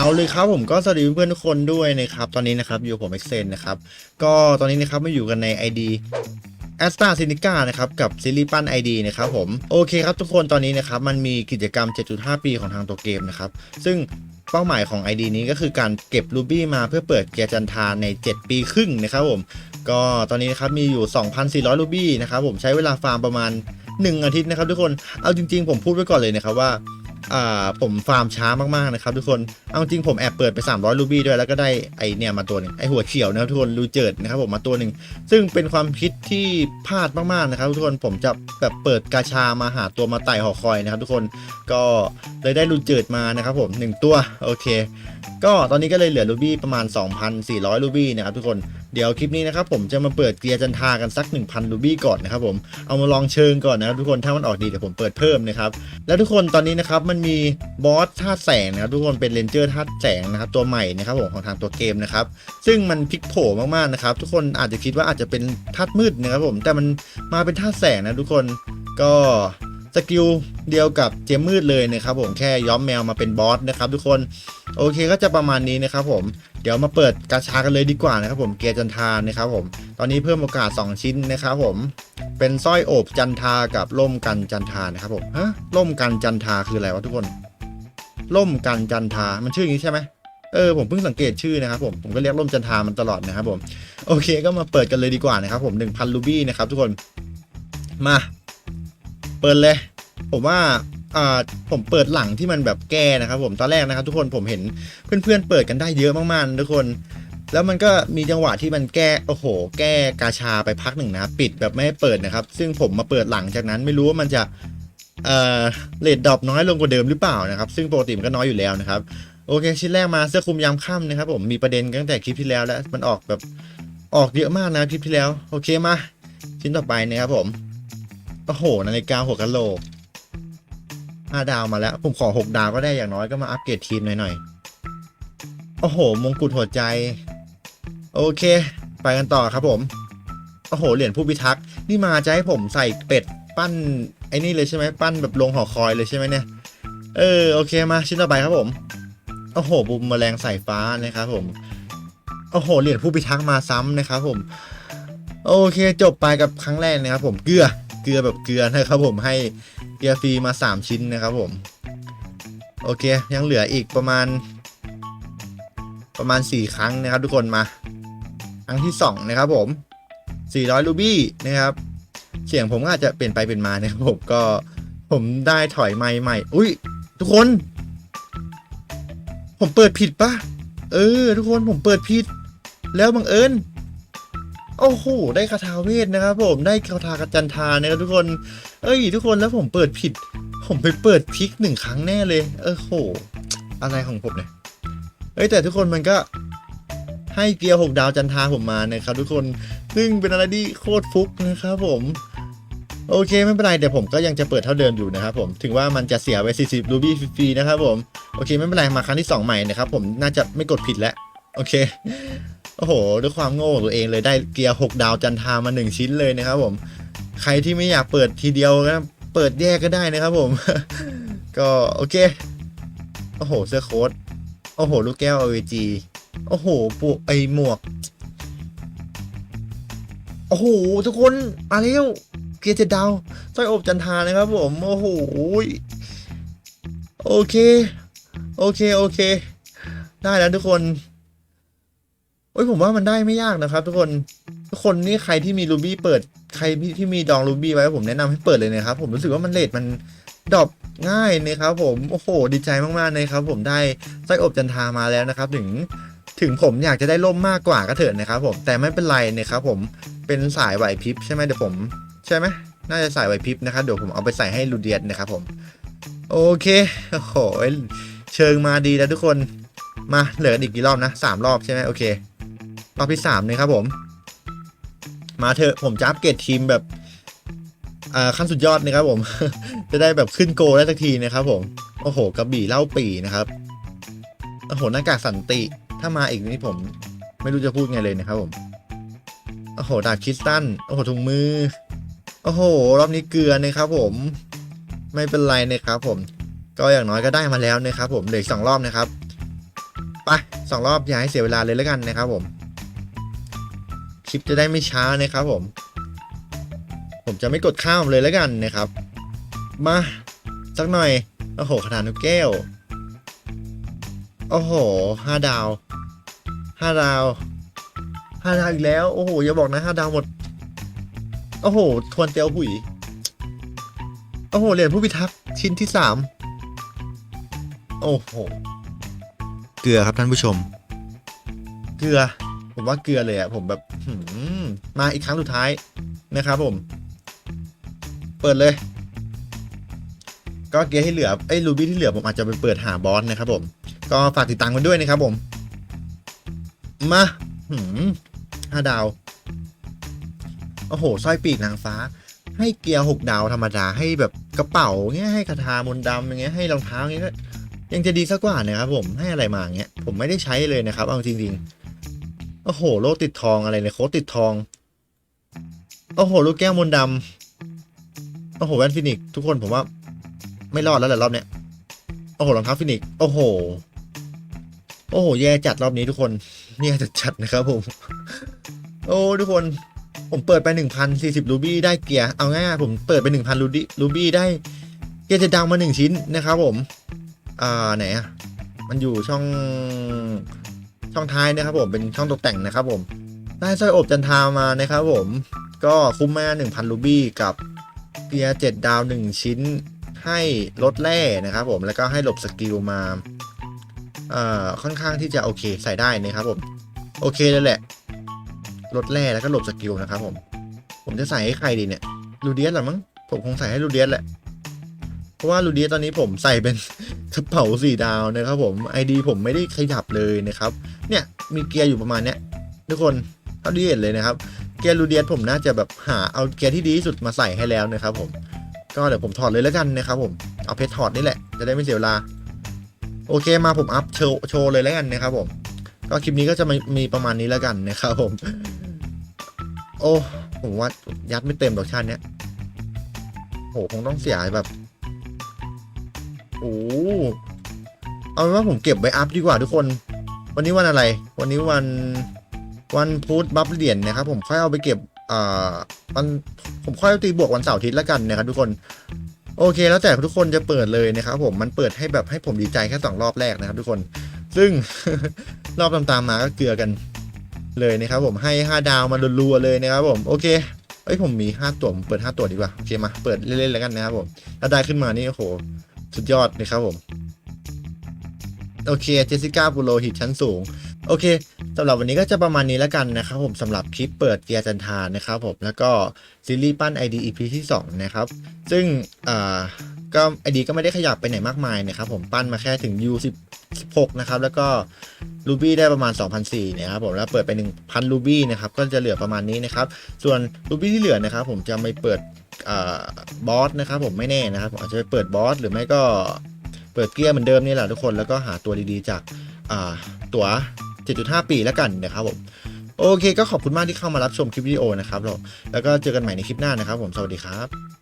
เอาเลยครับผมก็สวัสดีเพื่อนทุกคนด้วยนะครับ ตอนนี้นะครับอยู่ผมเอ็กเซนนะครับ ก็ตอนนี้นะครับมาอยู่กันใน ID แอสตาซินิก้านะครับกับซีรีส์ปั้น ID นะครับผมโอเคครับทุกคนตอนนี้นะครับมันมีกิจกรรม 7.5 ปีของทางตัวเกมนะครับซึ่งเป้าหมายของ ID นี้ก็คือการเก็บรูบี้มาเพื่อเปิดเกียร์จันทาใน 7 ปีครึ่งนะครับผมก็ตอนนี้นะครับมีอยู่ 2,400 รูบี้นะครับผมใช้เวลาฟาร์มประมาณ 1 อาทิตย์นะครับทุกคนเอาจริงๆ ผมพูดไว้ก่อนเลยนะครับว่า อ่าผมฟาร์มช้ามากๆนะครับทุกคน เอาจริงผมแอบเปิดไป 300 รูบี้ด้วยแล้วก็ได้ไอเนี่ยมาตัวหนึ่งไอหัวเขียวนะครับทุกคนรูเจิดนะครับผมมาตัวหนึ่งซึ่งเป็นความคิดที่พลาดมากๆนะครับทุกคนผมจะแบบเปิดกาชามาหาตัวมาไต่หอคอยนะครับทุกคนก็เลยได้รูเจิดมานะครับผมหนึ่งตัวโอเค ก็ตอนนี้ก็เลยเหลือรูบี้ประมาณ 2,400รูบี้นะครับทุกคนเดี๋ยวคลิปนี้นะครับผมจะมาเปิดเกียร์จันทากันสัก 1,000รูบี้ก่อนนะครับผมเอามาลองเชิงก่อนนะครับทุกคนถ้ามันออกดีเดี๋ยวผมเปิดเพิ่มนะครับแล้วทุกคนตอนนี้นะครับมันมีบอสธาตุแสงนะครับทุกคนเป็นเรนเจอร์ธาตุแสงนะครับตัวใหม่นะครับผมของทางตัวเกมนะครับซึ่งมันพลิกโผมากๆนะครับทุกคนอาจจะคิดว่าอาจจะเป็นธาตุมืดนะครับผมแต่มันมาเป็นธาตุแสงนะทุกคนก็ สกิลเดียวกับเจมมืดเลยนะครับผมแค่ย้อมแมวมาเป็นบอสนะครับทุกคนโอเคก็จะประมาณนี้นะครับผมเดี๋ยวมาเปิดกาชากันเลยดีกว่านะครับผมเกียร์จันทานะครับผมตอนนี้เพิ่มโอกาส 2 ชิ้นนะครับผมเป็นสร้อยโอบจันทากับล่มกันจันทานะครับผมฮะล่มกันจันทาคืออะไรวะทุกคนล่มกันจันทา มันชื่ออย่างนี้ใช่ไหมเออผมเพิ่งสังเกตชื่อนะครับผมผมก็เรียกล่มจันทามันตลอดนะครับผมโอเคก็มาเปิดกันเลยดีกว่านะครับผม1,000รูบี้นะครับทุกคนมา เปิดเลย ผมว่าอ่าผมเปิดหลังที่มันแบบแก้นะครับผมตอนแรกนะครับ ทุกคนผมเห็นเพื่อนๆเปิดกันได้เยอะมากๆทุกคน แล้วมันก็มีจังหวะที่มันแก้โอ้โห แก้กาชาไปพักหนึ่งนะ ปิดแบบไม่ให้เปิดนะครับ ซึ่งผมมาเปิดหลังจากนั้นไม่รู้ว่ามันจะเอ่อเลดดรอปน้อยลงกว่าเดิมหรือเปล่านะครับ ซึ่งปกติมันก็น้อยอยู่แล้วนะครับโอเคชิ้นแรกมาเสื้อคลุมยามค่ำนะครับผมมีประเด็นตั้งแต่คลิปที่แล้วแล้วมันออกแบบออกเยอะมากนะคลิปที่แล้ว โอเคมาชิ้นต่อไปนะครับผม โอ้โหนาฬิกาหัวกะโหลกห้าดาวมาแล้ว ผมขอหกดาวก็ได้อย่างน้อยก็มาอัปเกรดทีมหน่อยๆ โอ้โห มงกุฎหัวใจ โอเค ไปกันต่อครับผม โอ้โห เหรียญผู้พิทักษ์ นี่มาจะให้ผมใส่เป็ดปั้นไอ้นี่เลยใช่ไหมปั้นแบบลงหอคอยเลยใช่ไหมเนี่ย เออ โอเคมาชิ้นต่อไปครับผม โอ้โห บุมแมลงสายฟ้านะครับผม โอ้โห เหรียญผู้พิทักษ์มาซ้ำนะครับผม โอเค จบไปกับครั้งแรกนะครับผม เกลือ เกลือแบบเกลือนะครับผมให้เกียร์ฟรีมา 3 ชิ้นนะครับผม โอเค ยังเหลืออีกประมาณ ประมาณ 4 ครั้งนะครับ ทุกคนมา ครั้งที่ 2 นะครับผม 400 รูบี้นะครับ เสียงผมก็อาจจะเปลี่ยนไปเป็นมานะครับผมก็ผมได้ถอยไม้ใหม่ อุ้ยทุกคน ผมเปิดผิดปะเออ ทุกคนผมเปิดผิด แล้วบังเอิญ โอ้โห ได้คาถาเวทนะครับผม ได้คาถากระจันทานะครับทุกคน เอ้ย ทุกคนแล้วผมเปิดผิด ผมไปเปิดพิกหนึ่งครั้งแน่เลย เออโห อะไรของผมเนี่ย เอ้ยแต่ทุกคนมันก็ให้เกียร์หกดาวจันทาผมมานะครับทุกคน ซึ่งเป็นอะไรที่โคตรฟุกนะครับผม โอเคไม่เป็นไรแต่ผมก็ยังจะเปิดเท่าเดิมอยู่นะครับผม ถึงว่ามันจะเสียไป 40รูบี้ฟรีๆนะครับผม โอเคไม่เป็นไรมาครั้งที่ 2 ใหม่นะครับผม น่าจะไม่กดผิดแล้ว โอเค โอ้โห ด้วยความโง่ของตัวเองเลยได้เกียร์ 6 ดาวจันทามา 1 ชิ้นเลยนะครับผม ใครที่ไม่อยากเปิดทีเดียวก็เปิดแยกก็ได้นะครับผม ก็โอเค โอ้โห เสื้อโค้ทโอ้โห ลูกแก้ว AVG โอ้โหปูไอหมวก โอ้โห ทุกคนมาแล้วเกียร์เจ็ดดาวสร้อยอบจันทานะครับผม โอ้โห โอเค โอเค โอเค ได้แล้วทุกคน อ้ยผมว่ามันได้ไม่ยากนะครับ ทุกคนทุกคนนี่ใครที่มีรูบี้เปิดใครที่มีดองรูบี้ไว้ผมแนะนำให้เปิดเลยนะครับ ผมรู้สึกว่ามันเลทมันดรอปง่ายนะครับผมโอ้โห ดีใจมากๆเลยครับ ผมได้สร้อยอบจันทามาแล้วนะครับ ถึงถึงผมอยากจะได้ล่มมากกว่าก็เถิดนะครับ ผมแต่ไม่เป็นไรนะครับ ผมเป็นสายไหวพริบใช่ไหมเดี๋ยวผม ใช่ไหมน่าจะสายไหวพริบนะครับเดี๋ยวผมเอาไปใส่ให้ลูเดียนนะครับผมโอเคโอ้โหเชิงมาดีแล้วทุกคนมาเหลืออีกกี่รอบนะสามรอบใช่ไหมโอเค รอบที่สามเลยครับผม มาเถอะผมจะอัปเกรดทีมแบบอ่าขั้นสุดยอดนะครับผม จะได้แบบขึ้นโกลได้สักทีนะครับผม โอ้โหกระบี่เล่าปีนะครับ โอ้โหหน้ากากสันติถ้ามาอีกนี่ผม ไม่รู้จะพูดไงเลยนะครับผม โอ้โหดาบคริสตันโอ้โหถุงมือ โอ้โห รอบนี้เกลือนะครับผม ไม่เป็นไรนะครับผม ก็อย่างน้อยก็ได้มาแล้วนะครับผมเหลืออกสองรอบนะครับ ไปสองรอบอย่าให้เสียเวลาเลยแล้วกันนะครับผม คลิปจะได้ไม่ช้านะครับผม ผมจะไม่กดข้ามเลยแล้วกันนะครับ มา สักหน่อย โอ้โหขนาดนกแก้ว โอ้โหห้าดาวห้าดาวห้าดาวอีกแล้ว โอ้โห อย่าบอกนะห้าดาวหมด โอ้โห ทวนเตียวหุยโอ้โห เหรียญผู้พิทักษ์ชิ้นที่สามโอ้โห เกลือครับท่านผู้ชม เกลือ ผมว่าเกลือเลยอะผมแบบ มาอีกครั้งสุดท้ายนะครับผม เปิดเลย ก็เกียร์ที่เหลือไอ้รูบี้ที่เหลือผมอาจจะไปเปิดหาบอสนะครับผม ก็ฝากติดตามกันด้วยนะครับผม มาหืมห้าดาว โอ้โหสร้อยปีกนางฟ้า ให้เกียร์หกดาวธรรมดาให้แบบกระเป๋าเงี้ยให้คาถามนดำอย่างเงี้ยให้รองเท้าเงี้ยก็ยังจะดีสักกว่านะครับผมให้อะไรมาเงี้ยผมไม่ได้ใช้เลยนะครับเอาจริงๆ โอ้โห โลติดทองอะไรเนี่ยโคติดทอง โอ้โห ลูกแก้วมนดำโอ้โห แว่นฟินิกทุกคนผมว่า ไม่รอดแล้วแหละรอบเนี้ย โอ้โหรองเท้าฟินิกโอ้โห โอ้โห แย่จัดรอบนี้ทุกคนแย่จัดจัดนะครับผม โอ้ทุกคนผมเปิดไป1,040รูบี้ได้เกียร์ เอาง่ายๆผมเปิดไป1,000รูบี้รูบี้ได้ เกียร์จะดังมาหนึ่งชิ้นนะครับผม อ่าไหนอะ มันอยู่ช่อง ช่องท้ายนะครับผมเป็นช่องตกแต่งนะครับผมได้สร้อยอบจันทามานะครับผมก็คุ้มมา1,000รูบี้กับเกียร์7ดาว 1 ชิ้นให้ลดแร่นะครับผมแล้วก็ให้หลบสกิลมาเอ่อค่อนข้างที่จะโอเคใส่ได้นะครับผมโอเคเลยแหละลดแร่แล้วก็หลบสกิลนะครับผมผมจะใส่ให้ใครดีเนี่ยลูเดียสหรอมั้งผมคงใส่ให้ลูเดียสแหละเพราะว่าลูเดียสตอนนี้ผมใส่เป็น กระเป๋าสี่ดาวนะครับผมไอดีผมไม่ได้ขยับเลยนะครับ เนี่ยมีเกียร์อยู่ประมาณเนี้ยทุกคนเท่าที่เห็นเลยนะครับ เกียร์ลูเดียสผมน่าจะแบบหาเอาเกียร์ที่ดีที่สุดมาใส่ให้แล้วนะครับผม ก็เดี๋ยวผมถอดเลยแล้วกันนะครับผม เอาเพชรถอดนี่แหละ จะได้ไม่เสียเวลา โอเคมาผมอัพโชว์โชว์เลยแล้วกันนะครับผม ก็คลิปนี้ก็จะมีมีประมาณนี้แล้วกันนะครับผม โอ้ผมว่ายัดไม่เต็มดอกชาติเนี้ยโหคงต้องเสียแบบ โอ้เอาเป็นว่าผมเก็บไว้อัพดีกว่าทุกคน วันนี้วันอะไร วันนี้วันวันพุธบัฟเหรียญนะครับ ผมค่อยเอาไปเก็บอ่าวันผมค่อยตีบวกวันเสาร์อาทิตย์ล้วกันนะครับทุกคน โอเค แล้วแต่ทุกคนจะเปิดเลยนะครับ ผมมันเปิดให้แบบให้ผมดีใจแค่สองรอบแรกนะครับ ทุกคน ซึ่งรอบตามๆมาก็เกลือกันเลยนะครับ ผมให้ห้าดาวมารัวๆเลยนะครับ ผมโอเคเอ้ยผมมีห้าตัวผมเปิดห้าตัวดีกว่า โอเคมา เปิดเล่นๆแล้วกันนะครับผมถ้าได้ขึ้นมานี่โอ้โห สุดยอดนะครับผม โอเคเจสสิก้าบูโรหิตชั้นสูง โอเคสำหรับวันนี้ก็จะประมาณนี้แล้วกันนะครับผมสำหรับคลิปเปิดเกียร์จันทานะครับผมแล้วก็ซีรีส์ปั้น ID EP ที่ 2 นะครับ ซึ่งอ่าก็ไอดีก็ไม่ได้ขยับไปไหนมากมายนะครับผมปั้นมาแค่ถึง U16 นะครับแล้วก็รูบี้ได้ประมาณ 2,004นะครับผมแล้วเปิดไป 1,000รูบี้นะครับก็จะเหลือประมาณนี้นะครับส่วนรูบี้ที่เหลือนะครับผมจะไม่เปิด บอสนะครับผมไม่แน่นะครับอาจจะไปเปิดบอสหรือไม่ก็เปิดเกียร์เหมือนเดิมนี่แหละทุกคนแล้วก็หาตัวดีๆ จากตั๋ว 7.5 ปีแล้วกันนะครับผมโอเคก็ขอบคุณมากที่เข้ามารับชมคลิปวิดีโอนะครับเราแล้วก็เจอกันใหม่ในคลิปหน้านะครับผมสวัสดีครับ